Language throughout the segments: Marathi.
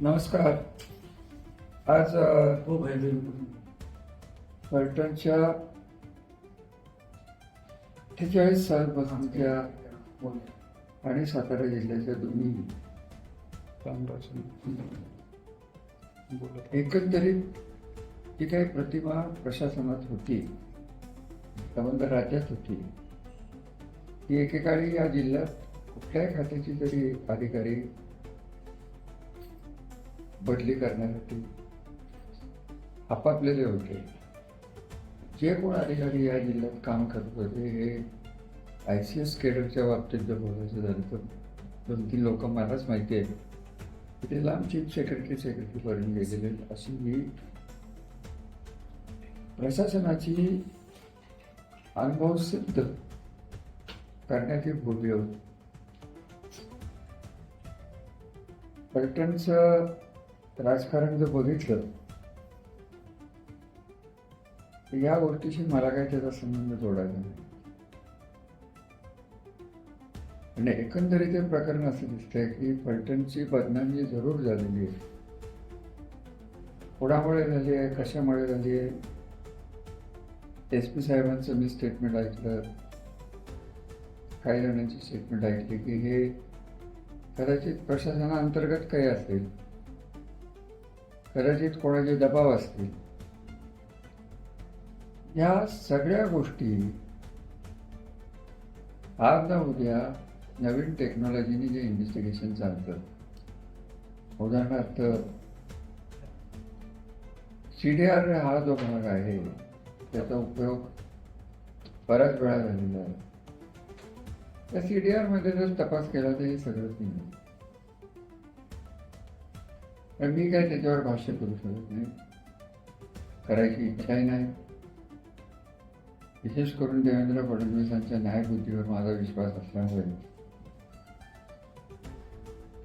नमस्कार. आज हो भाई फलटणच्या अठ्ठेचाळीस सालपासूनच्या आणि सातारा जिल्ह्याच्या दोन्ही एकंदरीत जी काही प्रतिमा प्रशासनात होती संबंध राज्यात होती ती एकेकाळी या जिल्ह्यात कुठल्याही खात्याची तरी अधिकारी बदली करण्यासाठी आपापलेले होते. जे कोण अधिकारी या जिल्ह्यात काम करत होते हे आय सी एस केडरच्या बाबतीत जर बोलायचं झालं तर दोन तीन लोक मलाच माहिती आहे की ते लांब चीफ सेक्रेटरी सेक्रेटरीपर्यंत गेलेले अशी ही प्रशासनाची अनुभव सिद्ध करण्याची भूमी होती. पर्यटनचं राजकारण जर बघितलं तर या गोष्टीशी मला काही त्याचा संबंध जोडायचा नाही. आणि एकंदरीत हे प्रकरण असं दिसतंय की फलटणची बदनामी जरूर झालेली आहे. कोणामुळे झाली आहे? कशामुळे झाली आहे? एस पी साहेबांचं मी स्टेटमेंट ऐकलं. काही जणांची स्टेटमेंट ऐकली की हे कदाचित प्रशासनाअंतर्गत काही असेल. कदाचित कोणाचे दबाव असतील. या सगळ्या गोष्टी आज ना उद्या नवीन टेक्नॉलॉजीने जे इन्व्हेस्टिगेशन चालतं. उदाहरणार्थ सी डी आर हा जो भाग आहे त्याचा उपयोग बऱ्याच वेळा झालेला आहे. त्या सी डी आरमध्ये जर तपास केला तर हे सगळंच नाही पण मी काय त्याच्यावर भाष्य करू शकत नाही. करायची इच्छाही नाही. विशेष करून देवेंद्र फडणवीसांच्या न्यायबुद्धीवर माझा विश्वास असल्यामुळे.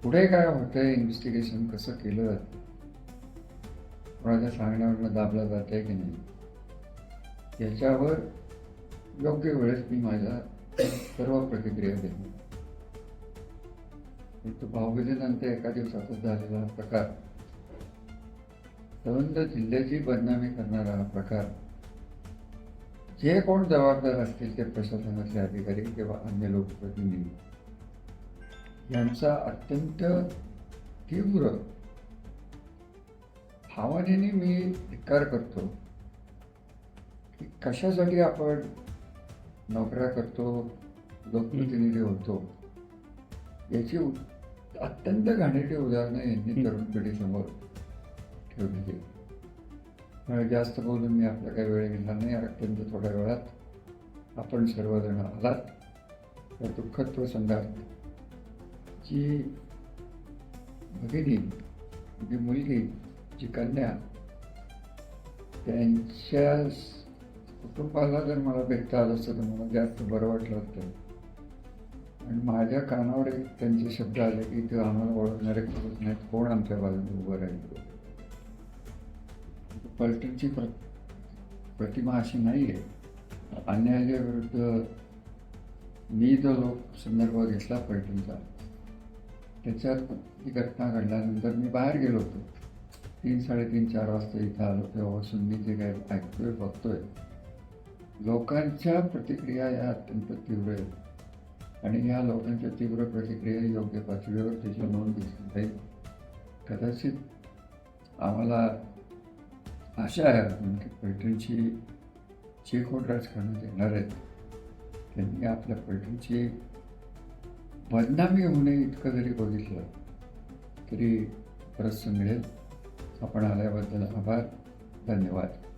पुढे काय होतंय इन्व्हेस्टिगेशन कसं केलं जातं? कोणाच्या सांगण्यावरनं दाबला जात आहे की नाही? याच्यावर योग्य वेळेस मी माझ्या सर्व प्रतिक्रिया देतो तो एका दिवसातच झालेला प्रकार. संबंध जिल्ह्याची बदनामी करणारा हा प्रकार. जे कोण जबाबदार असतील ते प्रशासनातले अधिकारी किंवा अन्य लोकप्रतिनिधी. यांचा अत्यंत तीव्र भावनेने मी धिक्कार करतो की कशासाठी आपण नोकऱ्या करतो लोकप्रतिनिधी होतो. याची उ- अत्यंत घाणेरडी उदाहरणं यांनी तरुण पिढीसमोर आहेत. त्यामुळे जास्त बोलून मी आपला काही वेळ घेणार नाही. अत्यंत थोड्या वेळात आपण सर्वजण आलात. त्या दुःखद प्रसंगात जी भगिनी जी मुलगी जी कन्या त्यांच्या कुटुंबाला जर मला भेटता आलं असतं तर मला जास्त बरं वाटलं असतं. आणि माझ्या कानावर एक त्यांचे शब्द आले की ते आम्हाला ओळखणारे कोणच नाहीत. कोण आमच्या बाजूने उभं राहील? पलटणची प्र प्रतिमा अशी नाही आहे अन्यायाच्या विरुद्ध मी जो लोक संदर्भ घेतला पलटणचा त्याच्यात ती घटना घडल्यानंतर मी बाहेर गेलो होतो. तीन साडेतीन चार वाजता इथं आलो तेव्हापासून मी जे काय ऐकतोय बघतोय. लोकांच्या प्रतिक्रिया या अत्यंत तीव्र आहेत. आणि या लोकांच्या तीव्र प्रतिक्रिया योग्य पातळीवर त्याची नोंद घेतली जाईल कदाचित आम्हाला आशा आहे अजून की पैठणची जे कोण राजकारण देणार आहेत त्यांनी आपल्या पैठणची बदनामी होणे इतकं जरी बघितलं तरी बरंचसं मिळेल. आपण आल्याबद्दल आभार. धन्यवाद.